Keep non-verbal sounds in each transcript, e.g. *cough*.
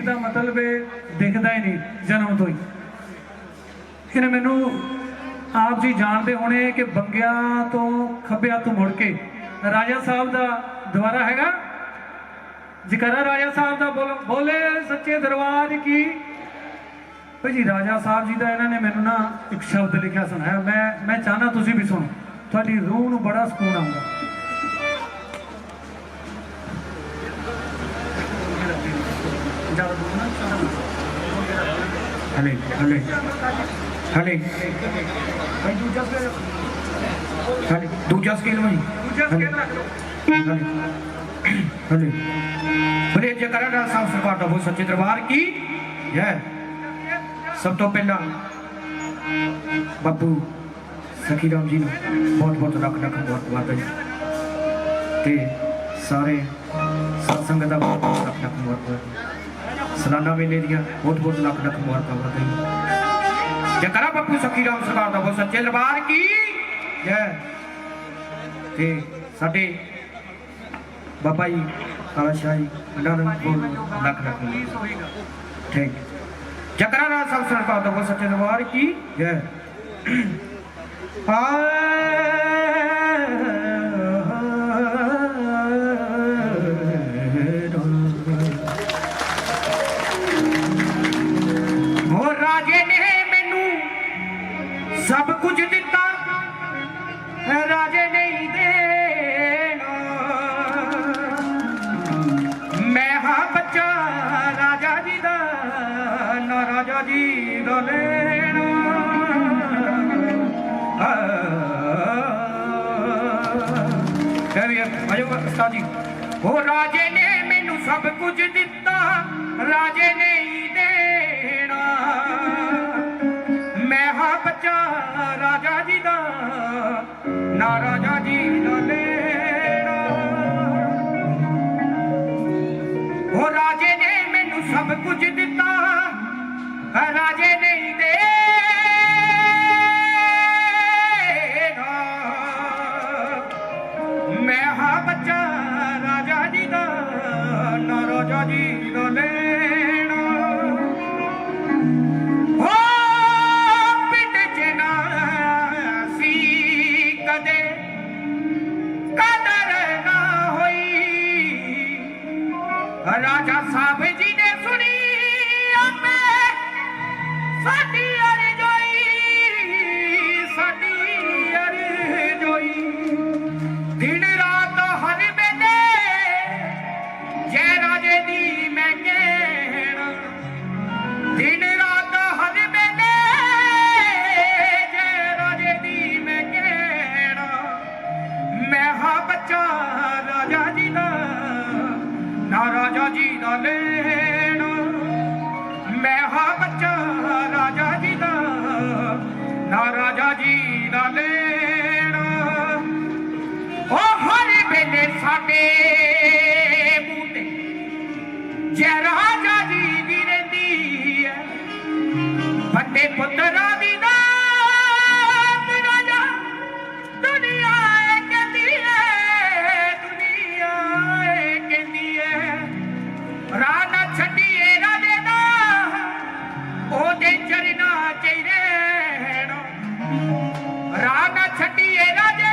ਵੀਰ ਦਾ ਮਤਲਬ ਦਿਖਦਾ ਹੀ ਨਹੀਂ ਜਨਮ ਤੋਂ ਹੀ। ਇਹਨੇ ਮੈਨੂੰ ਆਪ ਜੀ ਜਾਣਦੇ ਹੋਣੇ ਕਿ ਬੰਗਿਆ ਤੋਂ ਖੱਬਿਆ ਤੋਂ ਮੁੜ ਕੇ ਰਾਜਾ ਸਾਹਿਬ ਦਾ ਦੁਆਰਾ ਹੈਗਾ। ਜਕਰਾ ਰਾਜਾ ਸਾਹਿਬ ਦਾ ਬੋਲ ਬੋਲੇ ਸੱਚੇ ਦਰਬਾਰ ਕੀ? ਭਾਈ ਜੀ, ਰਾਜਾ ਸਾਹਿਬ ਜੀ ਦਾ ਇਹਨਾਂ ਨੇ ਮੈਨੂੰ ਨਾ ਇੱਕ ਸ਼ਬਦ ਲਿਖਿਆ ਸੁਣਾਇਆ। ਮੈਂ ਮੈਂ ਚਾਹਨਾ ਤੁਸੀਂ ਵੀ ਸੁਣੋ। ਤੁਹਾਡੀ ਰੂਹ ਨੂੰ ਬੜਾ ਸਕੂਨ ਆਉਂਦਾ। ਹਲੇ ਹਲੇ। ਹਲੇ। ਭਾਈ ਦੂਜਾ ਸਕੇਲ ਹਲੇ। ਦੂਜਾ ਸਕੇਲ ਭਾਈ। ਦੂਜਾ ਸਕੇਲ ਰੱਖ ਲਓ। ਹਲੇ। ਹਲੇ। ਬਲੇ ਜਕਰਾ ਦਾ ਸਾਹਿਬ ਸਰਕਾਰ ਦਾ ਬਹੁਤ ਸੱਚੇ ਦਰਬਾਰ ਕੀ? ਜੈ ਸਭ ਤੋਂ ਪਹਿਲਾਂ ਬਾਪੂ ਸਖੀ ਰਾਮ ਜੀ ਨੂੰ ਬਹੁਤ ਬਹੁਤ ਲੱਖ ਲੱਖ ਮੁਬਾਰਕਬਾਦ ਜੀ ਤੇ ਸਾਰੇ ਸਾਧ ਸੰਗਤ ਦਾ ਬਹੁਤ ਬਹੁਤ ਲੱਖ ਲੱਖ ਮੁਬਾਰਕਬਾਦ ਸਲਾਨਾ ਮੇਲੇ ਦੀਆਂ ਬਹੁਤ ਬਹੁਤ ਲੱਖ ਲੱਖ ਮੁਬਾਰਕਬਾਦ ਜੀ ਜਕਰਾ ਬਾਪੂ ਸਖੀ ਰਾਮ ਸਰਕਾਰ ਦਾ ਬਹੁਤ ਸੱਚੇ ਦਰਬਾਰ ਕੀ? ਜੈ। ਤੇ ਸਾਡੇ ਬਾਬਾ ਜੀ, ਕਾਲਾ ਸ਼ਾਹ ਜੀ ਲੱਖ ਲੱਖ ਠੀਕ ਜਕਰਾ ਦਾ ਸਭ ਸਰਕਾਰ ਦਾ ਬਹੁਤ ਸੱਚੇ ਦਰਬਾਰ ਕੀ? ਜੈ। *clears throat* ਹੋ ਰਾਜੇ ਨੇ ਮੈਨੂੰ ਸਭ ਕੁਝ ਦਿੱਤਾ ਰਾਜੇ ਨਹੀਂ ਦੇਣਾ। ਮੈਂ ਹਾਂ ਬੱਚਾ ਰਾਜਾ ਜੀ ਦਾ, ਨਾ ਰਾਜਾ ਜੀ ਦਾ ਲੈਣਾ। ਕਵੀ ਅਜੋ ਉਸਤਾਦ ਜੀ। ਉਹ ਰਾਜੇ ਨੇ ਮੈਨੂੰ ਸਭ ਕੁਝ ਦਿੱਤਾ, ਰਾਜੇ ਨਹੀਂ ਦੇ ਦੇਣਾ ਮੈਂ ਹਾਂ ਬੱਚਾ ਰਾਜਾ ਜੀ ਦਾ, ਨਾ ਰਾਜਾ ਜੀ ਦਾ ਲੈਣਾ। ਉਹ ਰਾਜੇ ਨੇ ਮੈਨੂੰ ਸਭ ਕੁਝ ਦਿੱਤਾ, ਰਾਜੇ ਨੇ ਰਾਜਾ ਸਾਹਿਬ ਜੀ ਨੇ ਸੁਣੀ ਅੰਮੇ ਸਾਡੀ ਜੈ ਰਾਜਾ ਦੀ ਰਹਿੰਦੀ ਹੈ। ਵੱਡੇ ਪੁੱਤਰਾਂ ਦੀ ਦਾ ਰਾਜਾ ਦੁਨੀਆ ਇਹ ਕਹਿੰਦੀ ਹੈ ਦੁਨੀਆ ਇਹ ਕਹਿੰਦੀ ਹੈ ਰਾਹ ਨਾ ਛੱਡੀਏ ਰਾਜੇ ਦਾ, ਉਹਦੇ ਚਰਨਾਂ ਚ ਹੀ ਰਹਿਣਾ। ਰਾਹ ਨਾ ਛੱਡੀਏ ਰਾਜੇ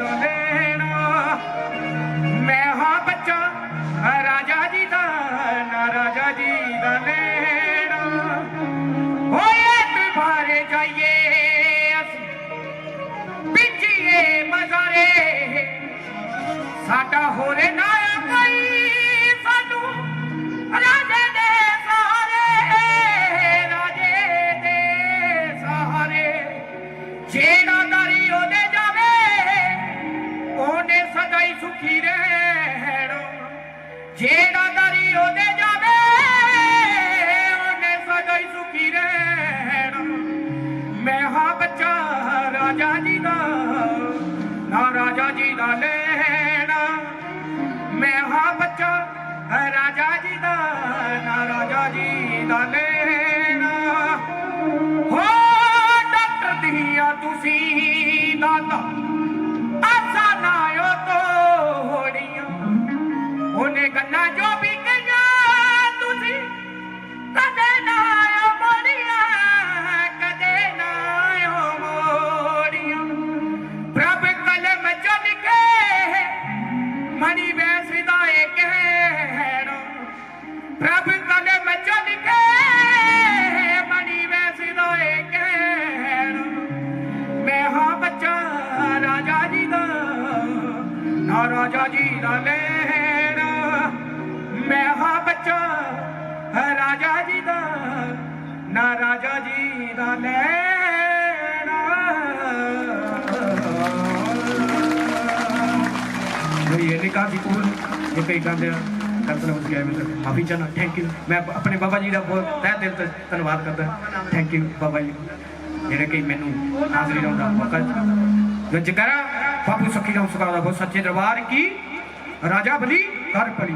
ਰਾਜਾ ਲੈਣਾ ਮੈਂ ਹਾਂ ਬੱਚਾ, ਰਾਜਾ ਜੀ ਦਾ ਨਾ ਰਾਜਾ ਜੀ ਦਾ ਲੈਣਾ। ਹੋਏ ਤੁਮਾਰੇ ਜਾਈਏ ਅਸੀਂ, ਪਿੱਛੇ ਮਜ਼ਾਰੇ। ਸਾਡਾ ਹੋਰੇ ਨਾ ਜਿਹੜਾ ਦਾਰੀ ਉਹਦੇ ਜਾਵੇ, ਉਹਨੇ ਸਦਾ ਹੀ ਸੁਖੀ ਰਹਿਣਾ। ਮੈਂ ਹਾਂ ਬੱਚਾ ਰਾਜਾ ਜੀ ਦਾ, ਨਾ ਰਾਜਾ ਜੀ ਦਾ ਲੈਣਾ। ਮੈਂ ਹਾਂ ਬੱਚਾ ਰਾਜਾ ਜੀ ਦਾ ਨਾ ਰਾਜਾ ਜੀ ਦਾ ਲੈ ਮੈਂ ਹਾਂ ਬੱਚਾ ਰਾਜਾ ਜੀ ਦਾ, ਨਾ ਰਾਜਾ ਜੀ ਦਾ ਲੈਣਾ। ਮੇਰੀ ਇਹ ਨਿਕਾਹ ਦੀ ਪੂਰ ਜੇ ਕਈ ਕਹਿੰਦੇ ਆ ਕਰਤਨ ਹੋ ਗਿਆ ਮੈਂ ਮਾਫੀ ਚਾਹਨਾ ਥੈਂਕ ਯੂ ਮੈਂ ਆਪਣੇ ਬਾਬਾ ਜੀ ਦਾ ਬਹੁਤ ਤਹਿ ਦਿਲ ਤੋਂ ਧੰਨਵਾਦ ਕਰਦਾ। Thank you Baba ji. ਜਿਹੜੇ ਕਿ ਮੈਨੂੰ ਹਾਜ਼ਰੀ ਲਾਉਣ ਦਾ ਮੌਕਾ ਦਿੱਤਾ। ਜਗਰਾ ਬਾਬੂ ਸਖੀ ਰਾਮ ਸੁਖਾ ਦਾ ਬਹੁਤ ਸੱਚੇ ਦਰਬਾਰ ਕੀ? ਰਾਜਾ ਬਲੀ ਘਰ ਪਲੀ